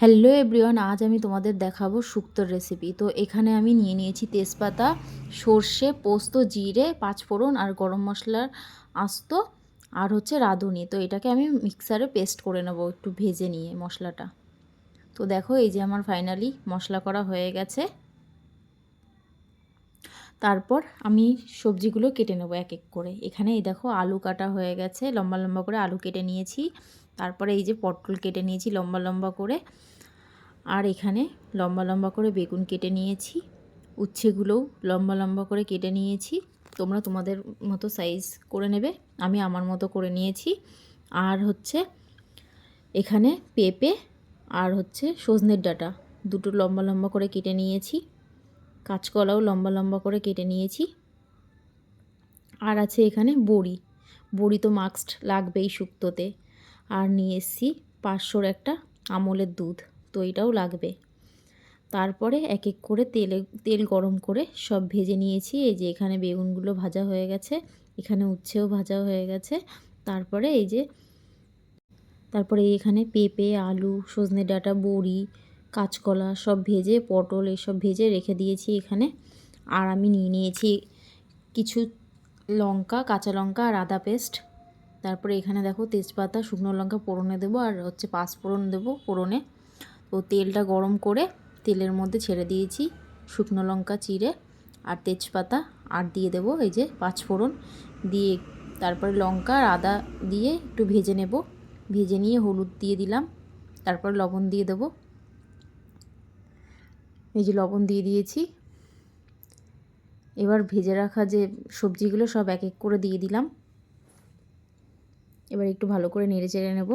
Hello everyone আজ আমি তোমাদের দেখাবো শুক্তোর রেসিপি তো এখানে আমি নিয়ে নিয়েছি তেজপাতা, সর্ষে, পোস্ত, জিরে, পাঁচফোড়ন আর গরম মশলার আস্ত আর হচ্ছে রাঁধুনি। তো এটাকে আমি মিক্সারে পেস্ট করে নেব একটু ভেজে নিয়ে মশলাটা। তো দেখো এই যে আমার ফাইনালি মশলা করা হয়ে গেছে। তারপর আমি সবজিগুলো কেটে নেব এক এক করে। এখানে এই দেখো আলু কাটা হয়ে গেছে, লম্বা লম্বা করে আলু কেটে নিয়েছি। তারপরে এই যে পটল কেটে নিয়েছি লম্বা লম্বা করে। আর এখানে লম্বা লম্বা করে বেগুন কেটে নিয়েছি উচ্ছেগুলোও লম্বা লম্বা করে কেটে নিয়েছি। তোমরা তোমাদের মতো সাইজ করে নেবে, আমি আমার মতো করে নিয়েছি। আর হচ্ছে এখানে পেঁপে আর হচ্ছে সজনের ডাটা, দুটো লম্বা লম্বা করে কেটে নিয়েছি। কাঁচকলাও লম্বা লম্বা করে কেটে নিয়েছি। আর আছে এখানে বড়ি। বড়ি তো মাস্ট লাগবেই শুক্তোতে। আর নিয়ে এসছি পাঁচশোর একটা আমলের দুধ, তো এটাও লাগবে। তারপরে এক এক করে তেলে, তেল গরম করে সব ভেজে নিয়েছি। এই যে এখানে বেগুনগুলো ভাজা হয়ে গেছে, এখানে উচ্ছেও ভাজা হয়ে গেছে। তারপরে এই যে, তারপরে এখানে পেঁপে, আলু, সজনে ডাঁটা, বড়ি কাঁচকলা সব ভেজে, পটল এসব ভেজে রেখে দিয়েছি এখানে। আর আমি নিয়ে নিয়েছি কিছু লঙ্কা, কাঁচা লঙ্কা আর আদা পেস্ট। তারপরে এখানে দেখো তেজপাতা, শুকনো লঙ্কা পোড়নে দেবো আর হচ্ছে পাঁচ ফোড়ন দেবো পোড়নে তো তেলটা গরম করে তেলের মধ্যে ছেড়ে দিয়েছি শুকনো লঙ্কা, চিড়ে আর তেজপাতা আর দিয়ে দেবো এই যে পাঁচ ফোড়ন। দিয়ে তারপরে লঙ্কা আর আদা দিয়ে একটু ভেজে নেব। ভেজে নিয়ে হলুদ দিয়ে দিলাম। তারপর লবণ দিয়ে দেবো। এই যে লবণ দিয়ে দিয়েছি। এবার ভেজে রাখা যে সবজিগুলো সব এক এক করে দিয়ে দিলাম। এবার একটু ভালো করে নেড়ে চেড়ে নেব।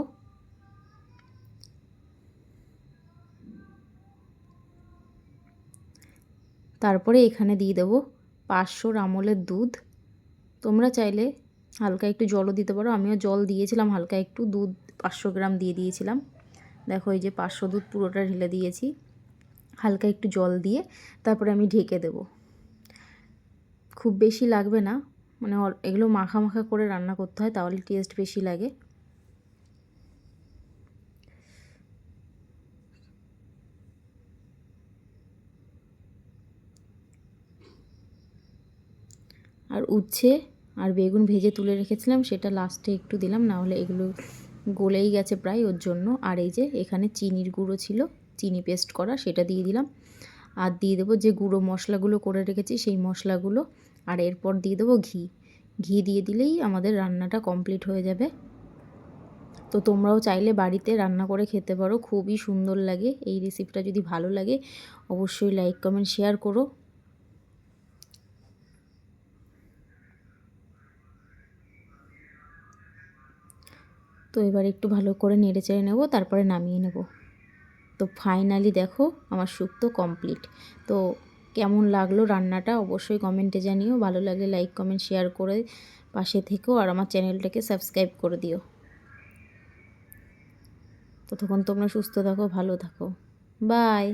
তারপরে এখানে দিয়ে দেবো পাঁচশোর আমলের দুধ। তোমরা চাইলে হালকা একটু জলও দিতে পারো। আমিও জল দিয়েছিলাম, হালকা একটু দুধ পাঁচশো গ্রাম দিয়ে দিয়েছিলাম। দেখো এই যে পাঁচশো দুধ পুরোটা ঢেলে দিয়েছি। হালকা একটু জল দিয়ে তারপরে আমি ঢেকে দেব। খুব বেশি লাগবে না মানে এগুলো মাখা মাখা করে রান্না করতে হয়, তাহলে টেস্ট বেশি লাগে। আর উচ্ছে আর বেগুন ভেজে তুলে রেখেছিলাম, সেটা লাস্টে একটু দিলাম, না হলে এগুলো গলেই গেছে প্রায় ওর জন্য। আর এই যে এখানে চিনির গুঁড়ো ছিল। চিনি পেস্ট করা, সেটা দিয়ে দিলাম। আর দিয়ে দেবো যে গুঁড়ো মশলাগুলো করে রেখেছি, সেই মশলাগুলো। আর এরপর দিয়ে দেবো ঘি। ঘি দিয়ে দিলেই আমাদের রান্নাটা কমপ্লিট হয়ে যাবে। তো তোমরাও চাইলে বাড়িতে রান্না করে খেতে পারো, খুবই সুন্দর লাগে। এই রেসিপিটা যদি ভালো লাগে, অবশ্যই লাইক কমেন্ট শেয়ার করো। তো এবার একটু ভালো করে নেড়ে চেড়ে নেব, তারপরে নামিয়ে নেব। তো ফাইনালি দেখো আমার শুক্তো কমপ্লিট তো কেমন লাগল রান্নাটা অবশ্যই কমেন্টে জানিও, ভালো লাগলে লাইক কমেন্ট শেয়ার করে পাশে থেকেও আর আমার চ্যানেলটাকে সাবস্ক্রাইব করে দিও। ততক্ষণ তোমরা সুস্থ থাকো, ভালো থাকো। বাই